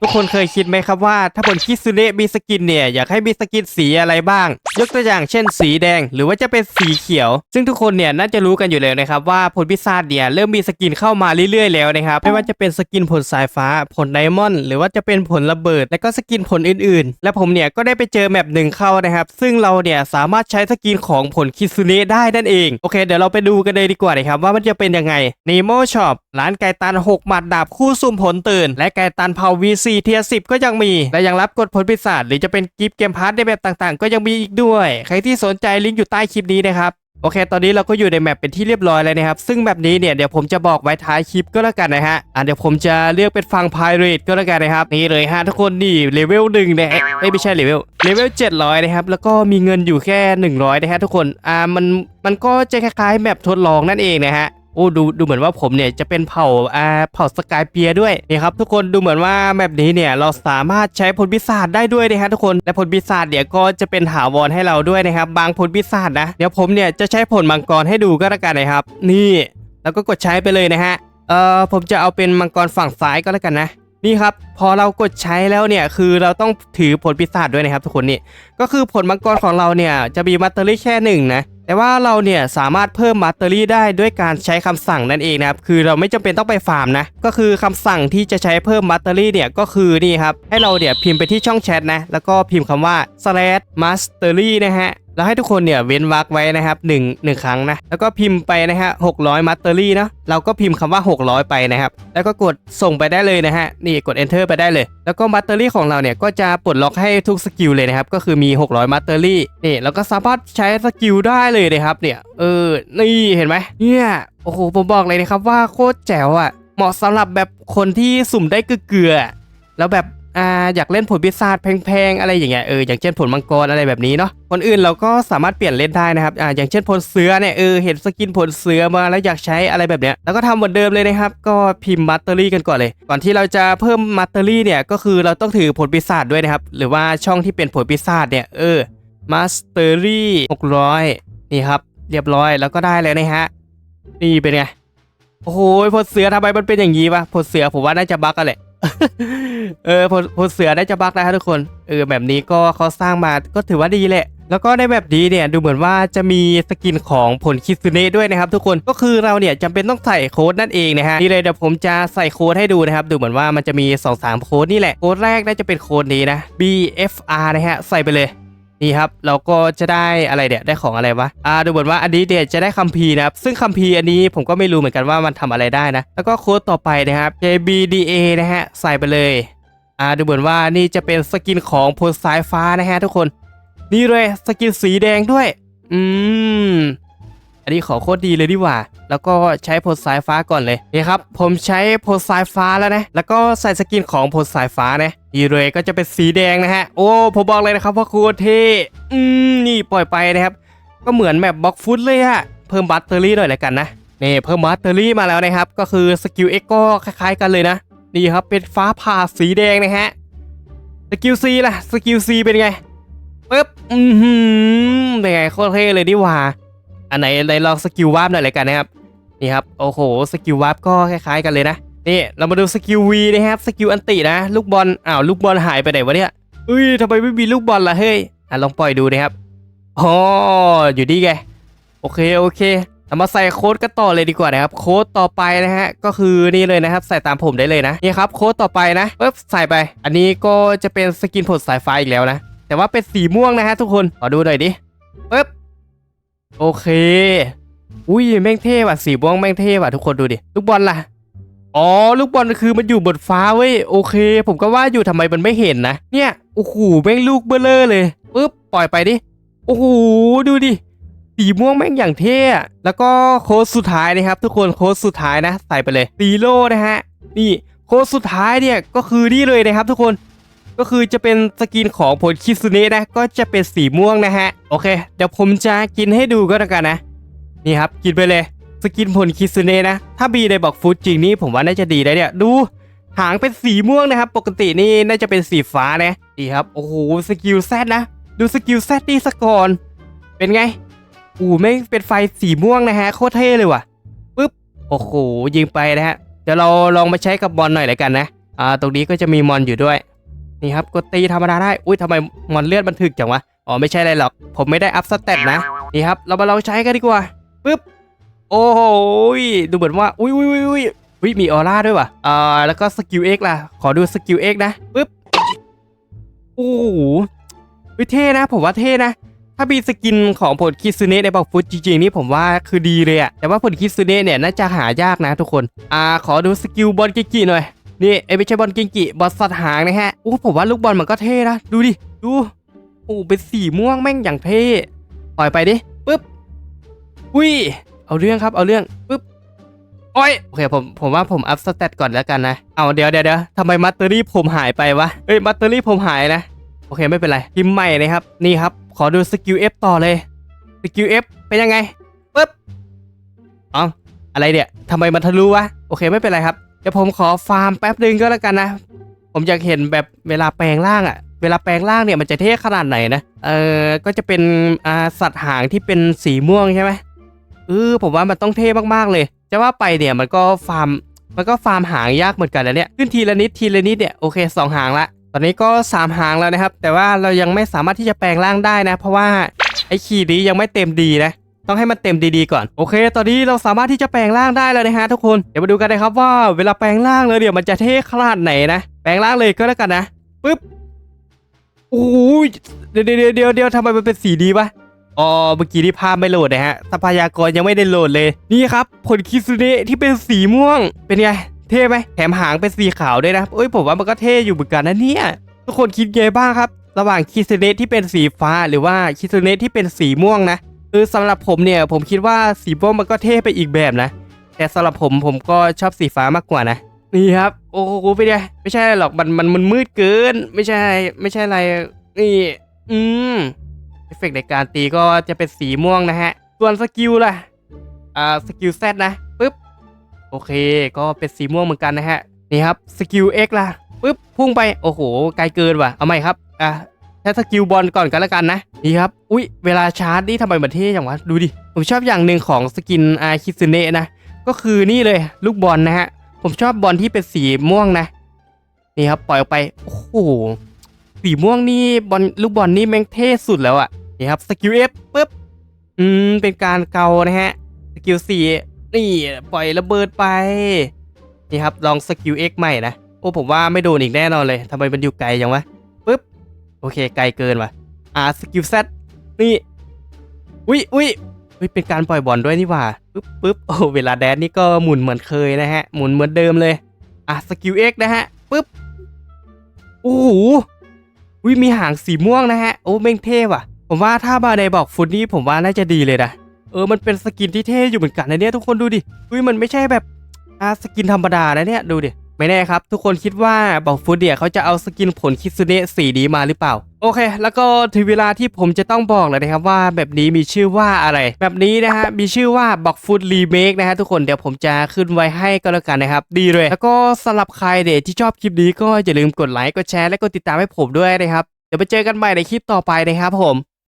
ทุกคนเคยคิดไหมครับว่า ถ้าบนคิสุเนะมีสกินเนี่ยอยากให้มีสกินสีอะไรบ้าง ยกตัวอย่างเช่นสีแดง หรือว่าจะเป็นสีเขียว ซึ่งทุกคนเนี่ยน่าจะรู้กันอยู่แล้วนะครับว่าผลพิซซ่าเนี่ยเริ่มมีสกินเข้ามาเรื่อยๆแล้วนะครับไม่ว่าจะเป็นสกินผลสายฟ้า ผลไดมอนด์หรือว่าจะเป็นผลระเบิด และก็สกินผลอื่นๆ และผมเนี่ยก็ได้ไปเจอแมปหนึ่งเข้านะครับซึ่งเราเนี่ยสามารถใช้สกินของผลคิสุเนะได้นั่นเองโอเค เดี๋ยวเราไปดูกันเลยดีกว่านะครับว่ามันจะเป็นยังไง Nemo ช็อปร้านไก่ตัน 6 หมัดดาบคู่ซุ่มผลตื่น และไกตันพาวี4 เทียร์10 ก็ยังมี และยังรับกดผลพิศาจหรือจะเป็นกิฟต์เกมพาร์ทในแบบต่างๆ ก็ยังมีอีกด้วย ใครที่สนใจลิงก์อยู่ใต้คลิปนี้นะครับโอเค ตอนนี้เราก็อยู่ในแมปเป็นที่เรียบร้อยแล้วนะครับ ซึ่งแบบนี้เนี่ยเดี๋ยวผมจะบอกไว้ท้ายคลิปก็แล้วกันนะฮะ อะเดี๋ยวผมจะเลือกเป็นฝั่งพายเรดก็แล้วกันนะครับ นี่เลยฮะทุกคนนี่เลเวลหนึ่งนะฮะไม่ใช่เลเวล เลเวลเจ็ดร้อยนะครับ แล้วก็มีเงินอยู่แค่หนึ่งร้อยนะฮะทุกคน อ่ามันมันก็จะคล้ายๆแมปทดลองนั่นเองนะฮะ โอ้ดูดูเหมือนว่าผมเนี่ยจะเป็นเผ่าอ่าเผ่าสกายเปียด้วยนี่ครับทุกคนดูเหมือนว่าแบบนี้เนี่ยเราสามารถใช้ผลพิศาจได้ด้วยนะฮะทุกคนและผลพิศาจเนี่ยก็จะเป็นถาวรให้เราด้วยนะครับ บางผลพิศาจนะเดี๋ยวผมเนี่ยจะใช้ผลมังกรให้ดูก็แล้วกันนะครับ นี่ แล้วก็กดใช้ไปเลยนะฮะเอ่อผมจะเอาเป็นมังกรฝั่งซ้ายก็แล้วกันนะนี่ครับพอเรากดใช้แล้วเนี่ยคือเราต้องถือผลพิศาจด้วยนะครับทุกคนนี่ก็คือผลมังกรของเราเนี่ยจะมีมัตเตอรี่แค่หนึ่งนะ แต่ว่าเราเนี่ยสามารถเพิ่มมัตเตอรี่ได้ด้วยการใช้คำสั่งนั่นเองนะครับคือเราไม่จำเป็นต้องไปฟาร์มนะก็คือคำสั่งที่จะใช้เพิ่มมัตเตอรี่เนี่ยก็คือนี่ครับให้เราเนี่ยพิมพ์ไปที่ช่องแชทนะแล้วก็พิมพ์คำว่า slash mastery นะฮะ แล้วให้ทุกคนเนี่ยเว้นวรรคไว้นะครับ1 1 ครั้งนะแล้วก็พิมพ์ไปนะฮะ600มัตเตอรี่เนาะเราก็พิมพ์คำว่า 600 ไปนะครับ แล้วก็กดส่งไปได้เลยนะฮะนี่กด enter ไปได้เลย แล้วก็มัตเตอรี่ของเราเนี่ยก็จะปลดล็อกให้ทุกสกิลเลยนะครับก็คือมี 600มัตเตอรี่นี่แล้วก็สามารถใช้สกิลได้เลยนะครับเนี่ยเออนี่เห็นไหมเนี่ยโอ้โหผมบอกเลยนะครับว่าโคตรแจ๋วอะเหมาะสำหรับแบบคนที่สุ่มได้เกลือแล้วแบบ อ่าอยากเล่นผลพิศาจแพงๆอะไรอย่างเงี้ยเอออย่างเช่นผลมังกรอะไรแบบนี้เนาะคนอื่นเราก็สามารถเปลี่ยนเล่นได้นะครับอ่าอย่างเช่นผลเสือเนี่ยเออเห็นสกินผลเสือมาแล้วอยากใช้อะไรแบบเนี้ยแล้วก็ทำเหมือนเดิมเลยนะครับ ก็พิมพ์มัตเตอรี่กันก่อนเลย ก่อนที่เราจะเพิ่มมัตเตอรี่เนี่ยก็คือเราต้องถือผลพิศาจด้วยนะครับ หรือว่าช่องที่เป็นผลพิศาจเนี่ยเออมัสเตอรี่600นี่ครับ เรียบร้อยแล้วก็ได้แล้วนะฮะนี่เป็นไงโอ้โหผลเสือทำไมมันเป็นอย่างนี้วะผลเสือผมว่าน่าจะบั๊กกันแหละ เออผลผลเสือได้จะบักนะครับทุกคน เออแบบนี้ก็เขาสร้างมาก็ถือว่าดีแหละ แล้วก็ในแบบนี้เนี่ยดูเหมือนว่าจะมีสกินของผลคิซุเนะด้วยนะครับทุกคนก็คือเราเนี่ยจำเป็นต้องใส่โค้ดนั่นเองนะฮะนี่เลยเดี๋ยวผมจะใส่โค้ดให้ดูนะครับ ดูเหมือนว่ามันจะมี 2-3 โค้ดนี่แหละโค้ดแรกน่าจะเป็นโค้ดนี้นะ BFR นะฮะใส่ไปเลย นี่ครับเราก็จะได้อะไรเดี่ยได้ของอะไรวะอ่าดูเหมือนว่าอันนี้เดี่ยจะได้คัมภีร์นะครับซึ่งคัมภีร์อันนี้ผมก็ไม่รู้เหมือนกันว่ามันทำอะไรได้นะ แล้วก็โค้ดต่อไปนะครับ JBDA นะฮะใส่ไปเลยอ่าดูเหมือนว่านี่จะเป็นสกินของพลสายฟ้านะฮะทุกคน นี่เลยสกินสีแดงด้วย อืม อันนี้ขอโคตรดีเลยดีกว่า แล้วก็ใช้โพลสายฟ้าก่อนเลยนี่ครับ ผมใช้โพลสายฟ้าแล้วนะ แล้วก็ใส่สกินของโพลสายฟ้านะนี่เลยก็จะเป็นสีแดงนะฮะ โอ้ ผมบอกเลยนะครับว่าโคตรเท่อืม นี่ปล่อยไปนะครับ ก็เหมือนแบบบล็อกฟุตเลยอะเพิ่มบัตเตอรี่หน่อยล้วกันนะ นี่เพิ่มบัตเตอรี่มาแล้วนะครับ ก็คือสกิลเอ็กก็คล้ายๆกันเลยนะ นี่ครับ เป็นฟ้าผ่าสีแดงนะฮะ สกิลซีล่ะ สกิลซีเป็นไงปึ๊บ อือหือเป็นไงโคตรเท่เลยดิว่า อันไหนไหนลองสกิลวาร์ปหน่อยเลยกันนะครับนี่ครับโอ้โหสกิลวาร์ปก็คล้ายๆกันเลยนะนี่เรามาดูสกิลวีนะครับสกิลอันตินะ ลูกบอลอ้าวลูกบอลหายไปไหนวะเนี่ยเอ้ยทำไมไม่มีลูกบอลล่ะเฮ้ยอะลองปล่อยดูนะครับอ๋ออยู่ดีไงโอเคโอเคเรามาใส่โค้ดกันต่อเลยดีกว่านะครับ โค้ดต่อไปนะฮะ ก็คือนี่เลยนะครับ ใส่ตามผมได้เลยนะนี่ครับโค้ดต่อไปนะปึ๊บใส่ไป อันนี้ก็จะเป็นสกินผลสายไฟอีกแล้วนะ แต่ว่าเป็นสีม่วงนะฮะทุกคนขอดูหน่อยดิปึ๊บ โอเค อุ้ยแม่งเท่ว่ะสีม่วงแม่งเท่ว่ะทุกคนดูดิ ลูกบอลล่ะ อ๋อ ลูกบอลคือมันอยู่บนฟ้าเว้ย โอเค ผมก็ว่าอยู่ทำไมมันไม่เห็นนะ เนี่ย โอ้โห แม่งลูกเบ้อเลอเลยปึ๊บ ปล่อยไปดิ โอ้โห ดูดิ สีม่วงแม่งอย่างเท่ แล้วก็โค้ดสุดท้ายนะครับ ทุกคน โค้ดสุดท้ายนะ ใส่ไปเลยซีโร่นะฮะ นี่ โค้ดสุดท้ายเนี่ย ก็คือนี่เลยนะครับทุกคน ก็คือจะเป็นสกินของผลคิซุเนะนะก็จะเป็นสีม่วงนะฮะโอเค เดี๋ยวผมจะกินให้ดูก็แล้วกันนะนี่ครับกินไปเลย สกินผลคิซุเนะนะถ้าบีในบอกฟูดจริงนี่ผมว่าน่าจะดีนะเนี่ยดูหางเป็นสีม่วงนะครับ ปกตินี่น่าจะเป็นสีฟ้านะดีครับโอ้โหสกิลแซดนะ ดูสกิลแซดนี่สกอนเป็นไงอู้ไม่เป็นไฟสีม่วงนะฮะโคตรเท่เลยว่ะปึ๊บโอ้โหยิงไปนะฮะเดี๋ยวเราลองมาใช้กับบอลหน่อยเลยกันนะอ่าตรงนี้ก็จะมีมอนอยู่ด้วย นี่ครับกดตีธรรมดาได้ อุ้ยทำไมมอนเลือดมันถึกจังวะ อ๋อไม่ใช่อะไรหรอก ผมไม่ได้อัพสเตตนะ นี่ครับ เรามาลองใช้กันดีกว่าปึ๊บ โอ้โหยดูเหมือนว่า อุ้ยอุ้ยอุ้ยอุ้ยอุ้ยมีออร่าด้วยว่ะอ่าแล้วก็สกิลเอ็กล่ะ ขอดูสกิลเอ็กนะปึ๊บ โอ้โหเฮ้ยเท่นะ ผมว่าเท่นะถ้ามีสกินของผลคิซึเนะในบอกฟุตจริงๆนี่ผมว่าคือดีเลยอะแต่ว่าผลคิซึเนะเนี่ยน่าจะหายากนะทุกคน อ่าขอดูสกิลบอลกิกิหน่อย นี่เอ้ไม่ใช่บอลกิงกิบอลสัตว์หางนะฮะโอ้ผมว่าลูกบอลมันก็เท่นะดูดิดูโอ้เป็นสีม่วงแม่งอย่างเท่ปล่อยไปดิปึ๊บอุ้ยเอาเรื่องครับเอาเรื่องปึ๊บโอ้ยโอเคผมผมว่าผมอัพสเตตก่อนแล้วกันนะเอาเดี๋ยวเดี๋ยวเดี๋ยวทำไมมัตเตอรี่ผมหายไปวะเอ้ยมัตเตอรี่ผมหายนะโอเคไม่เป็นไรพิมพ์ใหม่นะครับนี่ครับ ขอดูสกิล F ต่อเลยสกิล F เป็นยังไงปึ๊บอ๋ออะไรเนี่ยทำไมมันทะลุวะโอเคไม่เป็นไรครับ ดี๋ยวผมขอฟาร์มแป๊บนึงก็แล้วกันนะ ผมอยากเห็นแบบเวลาแปลงร่างอะเวลาแปลงร่างเนี่ยมันจะเท่ขนาดไหนนะ เออก็จะเป็นอ่าสัตว์หางที่เป็นสีม่วงใช่ไหมเออผมว่ามันต้องเท่มากๆเลย จะว่าไปเนี่ยมันก็ฟาร์มมันก็ฟาร์มหางยากเหมือนกันนะเนี่ย ขึ้นทีละนิดทีละนิดเนี่ยโอเคสองหางละ ตอนนี้ก็สามหางแล้วนะครับ แต่ว่าเรายังไม่สามารถที่จะแปลงร่างได้นะ เพราะว่าไอ้ขีดนี้ยังไม่เต็มดีนะ ต้องให้มันเต็มดีๆก่อนโอเค ตอนนี้เราสามารถที่จะแปลงร่างได้แล้วนะฮะทุกคนเดี๋ยวมาดูกันนะครับว่าเวลาแปลงร่างเลยเดี๋ยวมันจะเท่ขนาดไหนนะแปลงร่างเลยก็แล้วกันนะปึ๊บโอ้ยเดี๋ยวเดี๋ยวเดี๋ยวเดี๋ยวทำไมมันเป็นสีดีวะอ๋อเมื่อกี้ที่ภาพไม่โหลดนะฮะทรัพยากรยังไม่ได้โหลดเลยนี่ครับผลคิซุเนะที่เป็นสีม่วงเป็นไงเท่ไหมแถมหางเป็นสีขาวด้วยนะเอ้ยผมว่ามันก็เท่อยู่เหมือนกันนะเนี่ยทุกคนคิดไงบ้างครับ ระหว่างคิซุเนะที่เป็นสีฟ้าหรือว่าคิซุเนะที่เป็นสีม่วงนะ คือสำหรับผมเนี่ยผมคิดว่าสีม่วงมันก็เท่ไปอีกแบบนะ แต่สำหรับผมผมก็ชอบสีฟ้ามากกว่านะนี่ครับ โอ้โหไปเดียไม่ใช่หรอกมันมันมันมืดเกิน ไม่ใช่ไม่ใช่อะไรนี่อืมเอฟเฟกต์ในการตีก็จะเป็นสีม่วงนะฮะ ส่วนสกิลล่ะอ่าสกิลแซนะปึ๊บโอเค ก็เป็นสีม่วงเหมือนกันนะฮะนี่ครับสกิล X ล่ะปึ๊บพุ่งไปโอ้โหไกลเกินว่ะเอาใหม่ครับอะ ใช้สกิลบอลก่อนกันแล้วกันนะนี่ครับอุ๊ยเวลาชาร์จนี่ทำไมมันเท่จังวะดูดิผมชอบอย่างหนึ่งของสกินอาคิซึเนะนะก็คือนี่เลยลูกบอลนะฮะผมชอบบอลที่เป็นสีม่วงนะนี่ครับปล่อยออกไปโอ้โหสีม่วงนี่บอลลูกบอลนี่แม่งเท่สุดแล้วอะนี่ครับสกิลเอฟปึ๊บอืมเป็นการเกานะฮะสกิลสี่นี่ปล่อยระเบิดไปนี่ครับลองสกิลเอ็กใหม่นะโอ้ผมว่าไม่โดนอีกแน่นอนเลยทำไมมันอยู่ไกลจังวะ โอเค ไกลเกินว่ะ อ่าสกิลเซตนี่อุ้ยอุ้ยอุ้ยเป็นการปล่อยบอลด้วยนี่ว่าปึ๊บปึ๊บโอ้เวลาแดนนี่ก็หมุนเหมือนเคยนะฮะ หมุนเหมือนเดิมเลย อะสกิลเอ็กนะฮะปึ๊บโอ้โหวิมีหางสีม่วงนะฮะโอ้เม่งเท่ว่ะ ผมว่าถ้ามาในบอกฟุตนี่ผมว่าน่าจะดีเลยนะเออมันเป็นสกินที่เท่อยู่เหมือนกันนะเนี่ยทุกคนดูดิวิมันไม่ใช่แบบอ่าสกินธรรมดานะเนี่ยดูดิ ไม่แน่ครับ ทุกคนคิดว่าบอกฟุตเนี่ยเขาจะเอาสกินผลคิซุเนะสีนี้มาหรือเปล่า โอเค แล้วก็ถึงเวลาที่ผมจะต้องบอกเลยนะครับว่าแบบนี้มีชื่อว่าอะไร แบบนี้นะฮะมีชื่อว่าบอกฟุตรีเมคนะฮะทุกคนเดี๋ยวผมจะขึ้นไว้ให้ก็แล้วกันนะครับ ดีเลย แล้วก็สำหรับใครเด็ที่ชอบคลิปนี้ก็อย่าลืมกดไลค์กดแชร์และกดติดตามให้ผมด้วยนะครับเดี๋ยวไปเจอกันใหม่ในคลิปต่อไปนะครับผม